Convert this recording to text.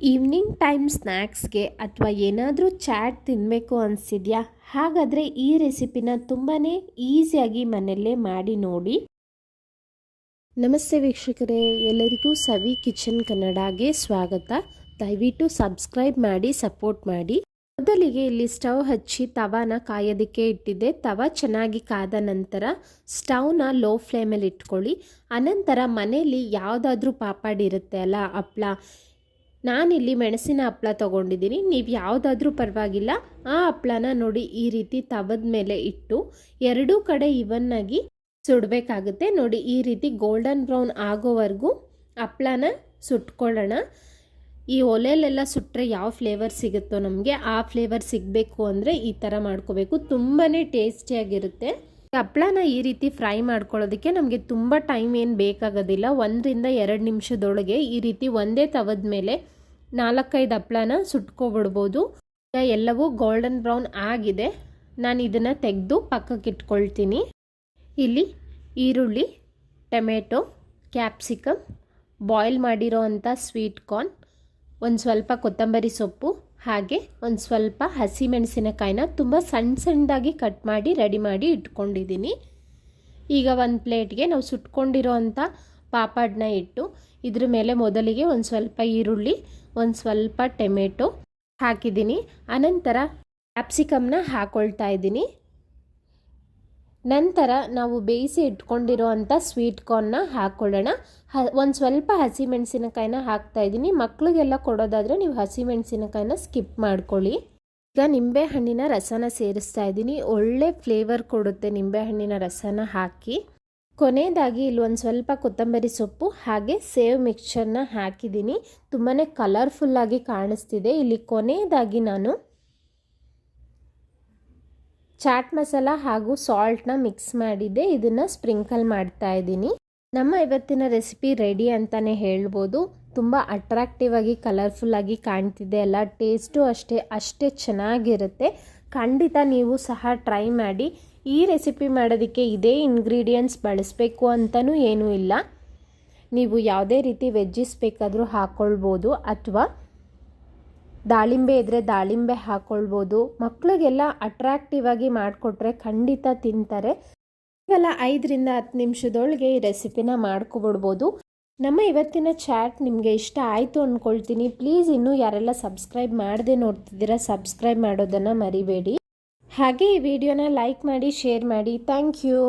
Evening time ಸ್ನ್ಯಾಕ್ಸ್ಗೆ ಅಥವಾ ಏನಾದರೂ chat ತಿನ್ನಬೇಕು ಅನಿಸಿದ್ಯಾ? ಹಾಗಾದರೆ ಈ ರೆಸಿಪಿನ ತುಂಬಾ ಈಸಿಯಾಗಿ ಮನೆಯಲ್ಲೇ ಮಾಡಿ ನೋಡಿ. ನಮಸ್ತೆ ವೀಕ್ಷಕರೇ, ಎಲ್ಲರಿಗೂ ಸವಿ ಕಿಚನ್ ಕನ್ನಡಗೆ ಸ್ವಾಗತ. ದಯವಿಟ್ಟು ಸಬ್ಸ್ಕ್ರೈಬ್ ಮಾಡಿ ಸಪೋರ್ಟ್ ಮಾಡಿ. ಮೊದಲಿಗೆ ಇಲ್ಲಿ ಸ್ಟವ್ ಹಚ್ಚಿ ತವಾನ ಕಾಯೋದಕ್ಕೆ ಇಟ್ಟಿದ್ದೆ. ತವ ಚೆನ್ನಾಗಿ ಕಾದ ನಂತರ ಸ್ಟವ್ನ ಲೋ ಫ್ಲೇಮಲ್ಲಿ ಇಟ್ಕೊಳ್ಳಿ. ಅನಂತರ ಮನೆಯಲ್ಲಿ ಯಾವುದಾದ್ರೂ ಪಾಪಾಡಿರುತ್ತೆ ಅಲ್ಲ, ಹಪ್ಳ ನಾನಿಲ್ಲಿ ಮೆಣಸಿನ ಹಪ್ಪಳ ತೊಗೊಂಡಿದ್ದೀನಿ. ನೀವು ಯಾವುದಾದ್ರೂ ಪರವಾಗಿಲ್ಲ. ಆ ಹಪ್ಪಳನ ನೋಡಿ ಈ ರೀತಿ ತವದ ಮೇಲೆ ಇಟ್ಟು ಎರಡೂ ಕಡೆ ಇವನ್ನಾಗಿ ಸುಡಬೇಕಾಗುತ್ತೆ. ನೋಡಿ ಈ ರೀತಿ ಗೋಲ್ಡನ್ ಬ್ರೌನ್ ಆಗೋವರೆಗೂ ಹಪ್ಪಳನ ಸುಟ್ಕೊಳ್ಳೋಣ. ಈ ಒಲೆಯಲ್ಲೆಲ್ಲ ಸುಟ್ಟರೆ ಯಾವ ಫ್ಲೇವರ್ ಸಿಗುತ್ತೋ ನಮಗೆ ಆ ಫ್ಲೇವರ್ ಸಿಗಬೇಕು ಅಂದರೆ ಈ ಥರ ಮಾಡ್ಕೋಬೇಕು. ತುಂಬಾ ಟೇಸ್ಟಿಯಾಗಿರುತ್ತೆ ಹಪ್ಪಳನ ಈ ರೀತಿ ಫ್ರೈ ಮಾಡ್ಕೊಳ್ಳೋದಕ್ಕೆ ನಮಗೆ ತುಂಬ ಟೈಮ್ ಏನು ಬೇಕಾಗೋದಿಲ್ಲ. ಒಂದರಿಂದ ಎರಡು ನಿಮಿಷದೊಳಗೆ ಈ ರೀತಿ ಒಂದೇ ತವದ ಮೇಲೆ ನಾಲ್ಕೈದು ಹಪ್ಪಳನ ಸುಟ್ಕೊಬಿಡ್ಬೋದು. ಈಗ ಎಲ್ಲವೂ ಗೋಲ್ಡನ್ ಬ್ರೌನ್ ಆಗಿದೆ. ನಾನು ಇದನ್ನು ತೆಗೆದು ಪಕ್ಕಕ್ಕೆ ಇಟ್ಕೊಳ್ತೀನಿ. ಇಲ್ಲಿ ಈರುಳ್ಳಿ, ಟೊಮೆಟೊ, ಕ್ಯಾಪ್ಸಿಕಮ್, ಬಾಯ್ಲ್ ಮಾಡಿರೋ ಅಂಥ ಸ್ವೀಟ್ ಕಾರ್ನ್, ಒಂದು ಸ್ವಲ್ಪ ಕೊತ್ತಂಬರಿ ಸೊಪ್ಪು ಹಾಗೆ ಒಂದು ಸ್ವಲ್ಪ ಹಸಿಮೆಣಸಿನಕಾಯಿನ ತುಂಬ ಸಣ್ಣ ಸಣ್ಣದಾಗಿ ಕಟ್ ಮಾಡಿ ರೆಡಿ ಮಾಡಿ ಇಟ್ಕೊಂಡಿದ್ದೀನಿ. ಈಗ ಒಂದು ಪ್ಲೇಟ್ಗೆ ನಾವು ಸುಟ್ಕೊಂಡಿರೋ ಅಂಥ ಪಾಪಡ್ನ ಇಟ್ಟು ಇದ್ರ ಮೇಲೆ ಮೊದಲಿಗೆ ಒಂದು ಸ್ವಲ್ಪ ಈರುಳ್ಳಿ, ಒಂದು ಸ್ವಲ್ಪ ಟೊಮೆಟೊ ಹಾಕಿದ್ದೀನಿ. ಅನಂತರ ಕ್ಯಾಪ್ಸಿಕಮ್ನ ಹಾಕ್ಕೊಳ್ತಾ ಇದ್ದೀನಿ. ನಂತರ ನಾವು ಬೇಯಿಸಿ ಇಟ್ಕೊಂಡಿರೋ ಅಂಥ ಸ್ವೀಟ್ ಕಾರ್ನ್ನ ಹಾಕ್ಕೊಳ್ಳೋಣ ಹ, ಒಂದು ಸ್ವಲ್ಪ ಹಸಿಮೆಣಸಿನಕಾಯಿನ ಹಾಕ್ತಾ ಇದ್ದೀನಿ. ಮಕ್ಕಳಿಗೆಲ್ಲ ಕೊಡೋದಾದರೆ ನೀವು ಹಸಿಮೆಣಸಿನಕಾಯಿನ ಸ್ಕಿಪ್ ಮಾಡ್ಕೊಳ್ಳಿ. ಈಗ ನಿಂಬೆ ಹಣ್ಣಿನ ರಸನ ಸೇರಿಸ್ತಾ ಇದ್ದೀನಿ. ಒಳ್ಳೆ ಫ್ಲೇವರ್ ಕೊಡುತ್ತೆ ನಿಂಬೆಹಣ್ಣಿನ ರಸನ ಹಾಕಿ. ಕೊನೆಯದಾಗಿ ಇಲ್ಲಿ ಒಂದು ಸ್ವಲ್ಪ ಕೊತ್ತಂಬರಿ ಸೊಪ್ಪು, ಹಾಗೆ ಸೇವ್ ಮಿಕ್ಸ್ಚರ್ನ ಹಾಕಿದ್ದೀನಿ. ತುಂಬಾ ಕಲರ್ಫುಲ್ಲಾಗಿ ಕಾಣಿಸ್ತಿದೆ. ಇಲ್ಲಿ ಕೊನೆಯದಾಗಿ ನಾನು ಚಾಟ್ ಮಸಾಲ ಹಾಗೂ ಸಾಲ್ಟ್ನ ಮಿಕ್ಸ್ ಮಾಡಿದ್ದೆ ಇದನ್ನು ಸ್ಪ್ರಿಂಕಲ್ ಮಾಡ್ತಾ ಇದ್ದೀನಿ. ನಮ್ಮ ಇವತ್ತಿನ ರೆಸಿಪಿ ರೆಡಿ ಅಂತಲೇ ಹೇಳ್ಬೋದು. ತುಂಬ ಅಟ್ರಾಕ್ಟಿವ್ ಆಗಿ, ಕಲರ್ಫುಲ್ ಆಗಿ ಕಾಣ್ತಿದೆ ಅಲ್ಲ. ಟೇಸ್ಟು ಅಷ್ಟೇ ಅಷ್ಟೇ ಚೆನ್ನಾಗಿರುತ್ತೆ. ಖಂಡಿತ ನೀವು ಸಹ ಟ್ರೈ ಮಾಡಿ. ಈ ರೆಸಿಪಿ ಮಾಡೋದಕ್ಕೆ ಇದೇ ಇಂಗ್ರೀಡಿಯೆಂಟ್ಸ್ ಬಳಸಬೇಕು ಅಂತಲೂ ಏನೂ ಇಲ್ಲ. ನೀವು ಯಾವುದೇ ರೀತಿ ವೆಜ್ಜಿಸ್ ಬೇಕಾದರೂ ಹಾಕ್ಕೊಳ್ಬೋದು ಅಥವಾ ದಾಳಿಂಬೆ ಇದ್ದರೆ ದಾಳಿಂಬೆ ಹಾಕ್ಕೊಳ್ಬೋದು ಮಕ್ಕಳಿಗೆಲ್ಲ ಅಟ್ರಾಕ್ಟಿವ್ ಆಗಿ ಮಾಡಿಕೊಟ್ರೆ ಖಂಡಿತ ತಿಂತಾರೆ. ಇವೆಲ್ಲ ಐದರಿಂದ ಹತ್ತು ನಿಮಿಷದೊಳಗೆ ಈ ರೆಸಿಪಿನ ಮಾಡ್ಕೊಬಿಡ್ಬೋದು. ನಮ್ಮ ಇವತ್ತಿನ ಚಾಟ್ ನಿಮಗೆ ಇಷ್ಟ ಆಯಿತು ಅಂದ್ಕೊಳ್ತೀನಿ ಪ್ಲೀಸ್ ಇನ್ನೂ ಯಾರೆಲ್ಲ ಸಬ್ಸ್ಕ್ರೈಬ್ ಮಾಡದೆ ನೋಡ್ತಿದ್ದೀರಾ ಸಬ್ಸ್ಕ್ರೈಬ್ ಮಾಡೋದನ್ನು ಮರಿಬೇಡಿ. ಹಾಗೆ ಈ ವಿಡಿಯೋನ ಲೈಕ್ ಮಾಡಿ ಶೇರ್ ಮಾಡಿ. Thank you